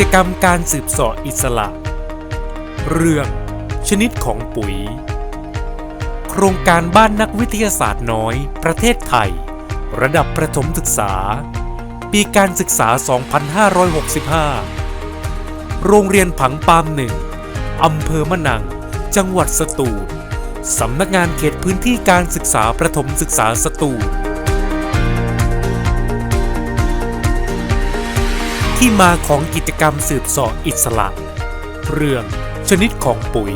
จกรรมการสืบเสาะอิสระ เรื่องชนิดของปุ๋ย โครงการบ้านนักวิทยาศาสตร์น้อย ประเทศไทย ระดับประถมศึกษา ปีการศึกษา 2565 โรงเรียนผังปามหนึ่งอำเภอมะนัง จังหวัดสตูลสำนักงานเขตพื้นที่การศึกษาประถมศึกษาสตูล ที่มาของกิจกรรมสืบสอบอิสระ เรื่องชนิดของปุ๋ย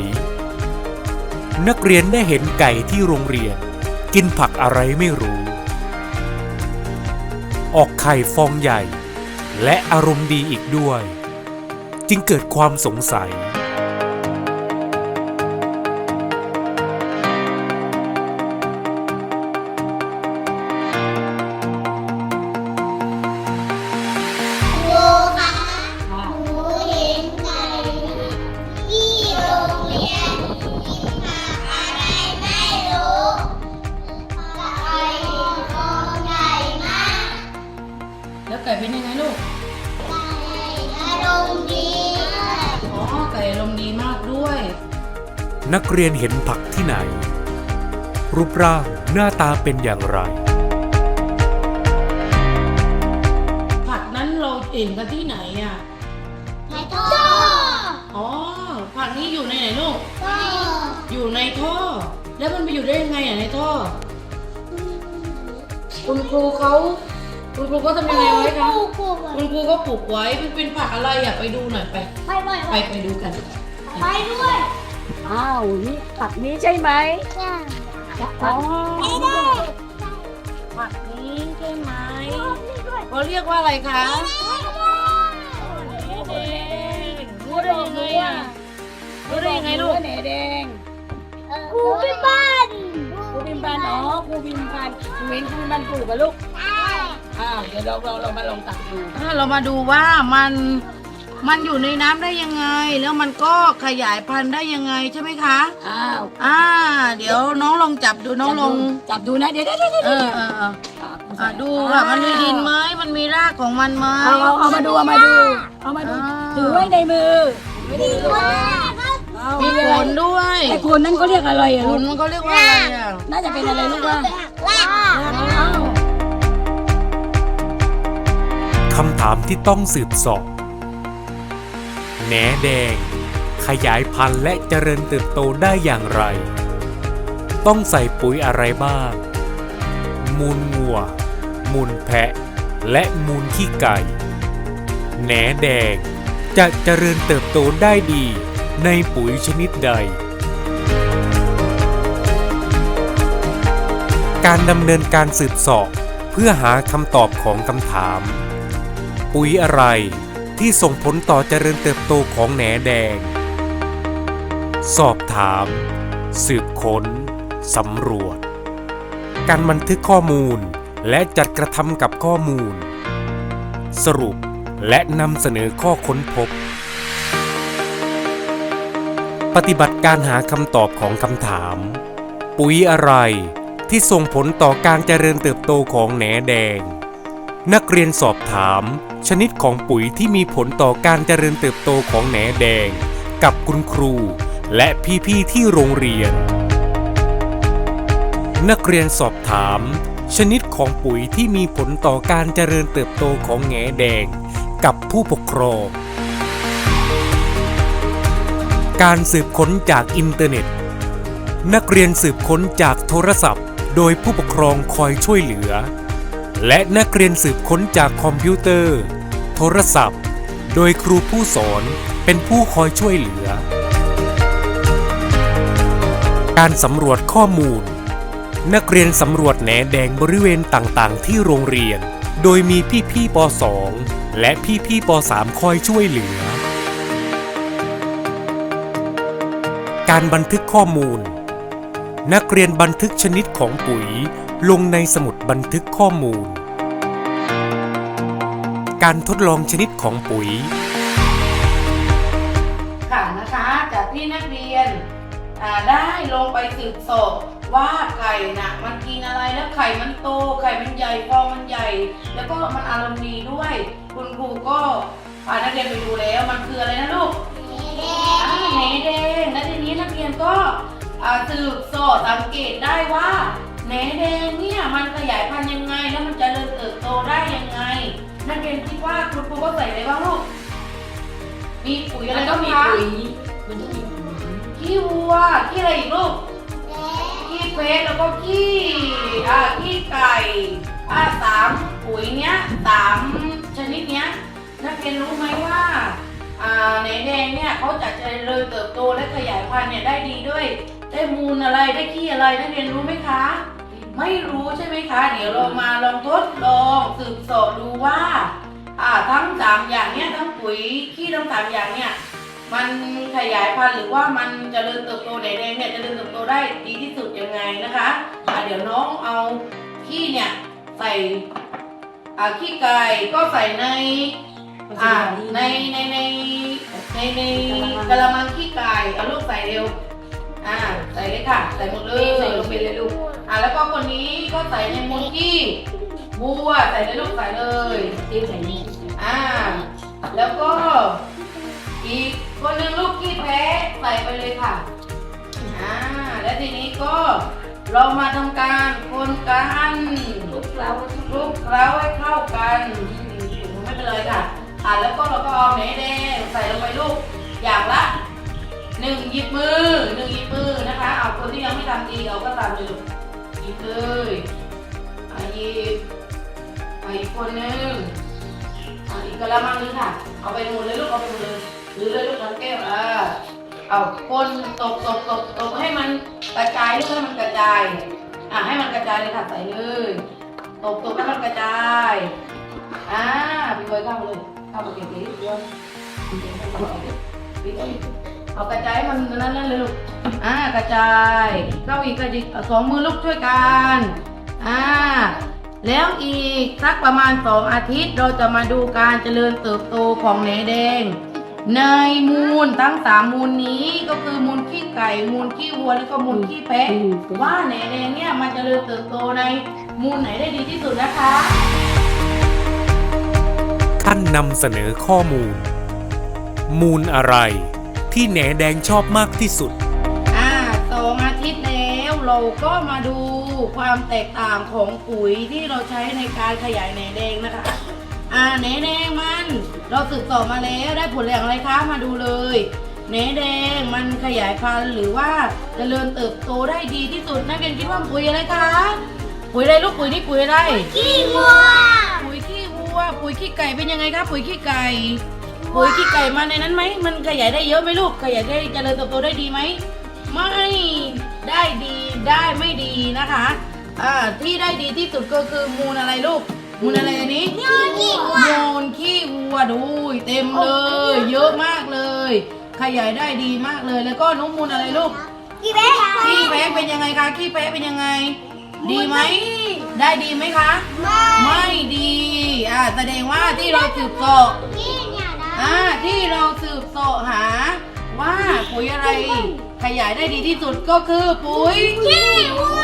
นักเรียนได้เห็นไก่ที่โรงเรียน กินผักอะไรไม่รู้ ออกไข่ฟองใหญ่ และอารมณ์ดีอีกด้วย จึงเกิดความสงสัย นักเรียนเห็นผักที่ไหน รูปร่างหน้าตาเป็นอย่างไร ผักนั้นเราเห็นกันที่ไหนอะ ในท่ออ๋อ ผักนี้อยู่ในไหนลูกก็อยู่ในท่อ แล้วมันไปอยู่ได้ยังไงอะในท่อ คุณครูเขาคุณครูก็ทำยังไงไว้คะครูครูคุณครูก็ปลูกไว้ มันเป็นผักอะไรอะไปดูหน่อยไป ไปไปไปไปดูกัน ไปด้วย อ้าวนี่ผักนี้ใช่ไหมจ้าอ๋อไม่ได้ผักนี้ใช่ไหมเขาเรียกว่าอะไรคะเนงรู้ได้ยังไงอะรู้ได้ยังไงลูกเหนแดงครูพี่บ้านครูบิมบันอ๋อครูบิมบันครูเว้นครูบิมบันปลูกกับลูกอ้าวเดี๋ยวเราเราเรามาลองตัดดูอะเรามาดูว่ามัน มันอยู่ในน้ำได้ยังไง แล้วมันก็ขยายพันธุ์ได้ยังไงใช่ไหมคะ อ้าวอ่า เดี๋ยวน้องลองจับดูน้องลอง จับดูนะเดี๋ยวเดี๋ยวเดี๋ยวเดี๋ยวเออเออเอออะดูค่ะมันมีดินไหมมันมีรากของมันไหม เอาเอาเอามาดูเอามาดูเอามาดูอ่า ถือไว้ในมือถือไว้ในมือเอามีขนด้วยไอ้คนนั้นเขาเรียกอะไรอะขลูนกมันก็เรียกว่าอะไรอะน่าจะเป็นอะไรลูกว่าว่าอ้าวคำถามที่ต้องสืบเสอบ แหนแดง ขยายพันธุ์และเจริญเติบโตได้อย่างไร ต้องใส่ปุ๋ยอะไรบ้าง มูลวัว มูลแพะ และมูลขี้ไก่ แหนแดงจะเจริญเติบโตได้ดีในปุ๋ยชนิดใด การดำเนินการสืบสอบเพื่อหาคำตอบของคำถาม ปุ๋ยอะไร ที่ส่งผลต่อเจริญเติบโตของแหนแดง สอบถาม สืบค้นสำรวจ การบันทึกข้อมูลและจัดกระทำกับข้อมูล สรุปและนำเสนอข้อค้นพบ ปฏิบัติการหาคำตอบของคำถาม ปุ๋ยอะไรที่ส่งผลต่อการเจริญเติบโตของแหนแดง นักเรียนสอบถาม ชนิดของปุ๋ยที่มีผลต่อการเจริญเติบโตของแหนแดง กับคุณครู และพี่ๆที่โรงเรียน นักเรียนสอบถาม ชนิดของปุ๋ยที่มีผลต่อการเจริญเติบโตของแหนแดง กับผู้ปกครอง การสืบค้นจากอินเทอร์เน็ต นักเรียนสืบค้นจากโทรศัพท์ โดยผู้ปกครองคอยช่วยเหลือ และนักเรียนสืบค้นจากคอมพิวเตอร์ โทรศัพท์ โดยครูผู้สอนเป็นผู้คอยช่วยเหลือ การสำรวจข้อมูล นักเรียนสำรวจแหนแดงบริเวณต่างๆ ที่โรงเรียน โดยมีพี่ๆป .2 และพี่ๆป .3 คอยช่วยเหลือ การบันทึกข้อมูล นักเรียนบันทึกชนิดของปุ๋ยลงในสมุด บันทึกข้อมูล การทดลองชนิดของปุ๋ย ค่ะนะคะจากที่นักเรียนอ่าได้ลงไปสืบสอบว่าไข่น่ะมันกินอะไรแล้วไข่มันโตไข่มันใหญ่ฟองมันใหญ่ แล้วก็มันอารมณ์ดีด้วย คุณครูก็พานักเรียนไปดูแล้วมันคืออะไรนะลูกแดอ่างแหนแดงและทีนี้นักเรียนก็อ่าสืบสอบสังเกตได้ว่าแหนแด นักเรียนคิดว่าคุณครูก็ใส่อะไรบ้างลูก มีปุ๋ยอะไรมันก็บ้างมีคะปุ๋ยมันก็มีปุ๋ยขี้วัวขี้อะไรอีกลูก ขี้เฟสแล้วก็ขี้อ่าขี้ไก่อ่าสามปุ๋ยเนี้ยสามชนิดเนี้ยนักเรียนรู้ไหมว่าอ่าไหนแดงเนี่ยเขาจะเจริญเติบโตและขยายพันธุ์เนี่ยได้ดีด้วย ได้มูลอะไรได้ขี้อะไรนักเรียนรู้ไหมคะ ไม่รู้ใช่ไหมคะ เดี๋ยวเรามาลองทดลองสืบเสอบดูว่าอ่าทั้งสามอย่างเนี้ยทั้งปุ๋ยขี้ทั้งสามอย่างเนี่ยมันขยายพันธุ์หรือว่ามันจเจริญเติบโตไหนแดงเนี่ยจเจริญเติบโตได้ดีที่สุดยังไงนะคะอะเดี๋ยวน้องเอาขี้เนี่ยใส่อ่าขี้ไก่ก็ใส่ในอ่าในในในในในกระมังขี้ไก่เอาลูกใส่เร็ว อ่าใส่เลยค่ะ ใส่หมดเลเทยใส่ลงไปเลยลูก อ่าแล้วก็คนนี้ก็ใส่ในมูลขี้วัวใส่เลยลูกใส่เลยเทใส่นี่อ่า แล้วก็ อีกคนหนึ่งลูกขี้แพ้ใส่ไปเลยค่ะ อ่า และทีนี้ก็เรามาทำการคนกันลูกเราคลุกเคล้าให้เข้ากันไม่เป็นไรค่ะอ่าแล้วก็เราก็เอาแหนแดงใส่ลงไปลูกอย่างละ หนึ่งหยิบมือหนึ่งหยิบมือนะคะ เอาคนที่ยังไม่ทำดีเอาก็ตามเลยลูกหยิบเลยอ่าหยิบอ่าอีกคนหนึงอะอีกกระมังนึงค่ะ เอาไปหมดเลยลูกเอาไปหมดเลยหรือเลยลูกทั้งแก้วอ่าเอาคนตกตกตกตกให้มันกระจายลูกให้มันกระจายอะให้มันกระจายเลยค่ะใส่เลยตกตกให้มันกระจายอ่าพี่บอยเข้ามาเลยเข้ามาเก็บเลยเดีย เอากระจายมันนั่นนั่นเลยลูก อ่ากระจาย เข้าอีกกระจิกสองมือลูกช่วยกัน อ่า แล้วอีกสักประมาณสองอาทิตย์เราจะมาดูการเจริญเติบโตของแหนแดง ในมูลทั้งสามมูลนี้ก็คือมูลขี้ไก่ มูลขี้วัวแล้วก็มูลขี้แพะว่าแหนแดงเนี่ยมันจเจริญเติบโตในมูลไหนได้ดีที่สุดนะคะท่านนำเสนอข้อมูล มูลอะไร ที่แหนแดงชอบมากที่สุด อ่าสองอาทิตย์แล้วเราก็มาดูความแตกต่างของปุ๋ยที่เราใช้ในการขยายแหนแดงนะคะ อ่าแหนแดงมัน เราสืบต่อบมาแล้วได้ผลอย่างไรคะมาดูเลยแหนแดงมันขยายพันธุ์หรือว่าเจริญเติบโตได้ดีที่สุดนักเรียนคิดว่าปุ๋ยอะไรคะปุ๋ยอะไรลูกปุ๋ยนี่ปุ๋ยอะไร ขี้วัว ปุ๋ยขี้วัว ปุ๋ยขี้ไก่เป็นยังไงครับปุ๋ยขี้ไก่ ปุ๋ยขี้ไก่มาในนั้นไหม มันขยายได้เยอะไหมลูก ขยายได้เจริญเติบโตได้ดีไหม ไม่ ได้ดีได้ไม่ดีนะคะอ่าที่ได้ดีที่สุดก็คือมูลอะไรลูก มูลอะไรอันนี้มูลขี้วัวมูลขี้วัวดูยเต็มเลย เยอะมากเลย ขยายได้ดีมากเลย แล้วก็นุ้มูลอะไรลูก ขี้แพ้ขี้แพ้เป็นยังไงคะ ขี้แพ้เป็นยังไง ดีไหม ได้ดีไหมคะ ไม่ ไม่ดี อ่าแสดงว่าที่เราสืบเสอบขี้เนี่ยนะ อ่าที่เราสืบเสบหาว่าปุ๋ยอะไรขยายได้ดีที่สุดก็คือปุ๋ยขี้วัว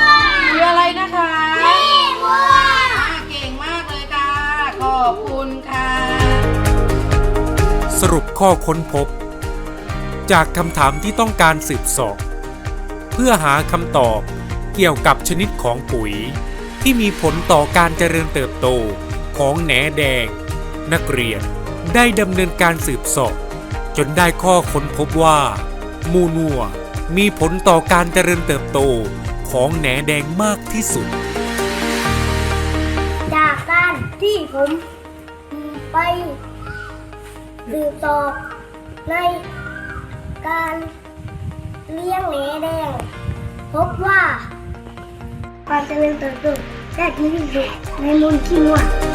ปุ๋ยอะไรนะคะขี้วัวอ่าเก่งมากเลยค่ะ ขอบคุณค่ะ สรุปข้อค้นพบ จากคำถามที่ต้องการสืบเสอบ เพื่อหาคำตอบเกี่ยวกับชนิดของปุ๋ย ที่มีผลต่อการเจริญเติบโตของแหนแดง นักเรียน ได้ดำเนินการสืบสอบ จนได้ข้อค้นพบว่า มูนัวมีผลต่อการเจริญเติบโตของแหนแดงมากที่สุด จากการที่ผมไปสืบสอบในการเลี้ยงแหนแดง พบว่าการเจริญเติบโตได้ดีที่สุดในมูลขี้วัว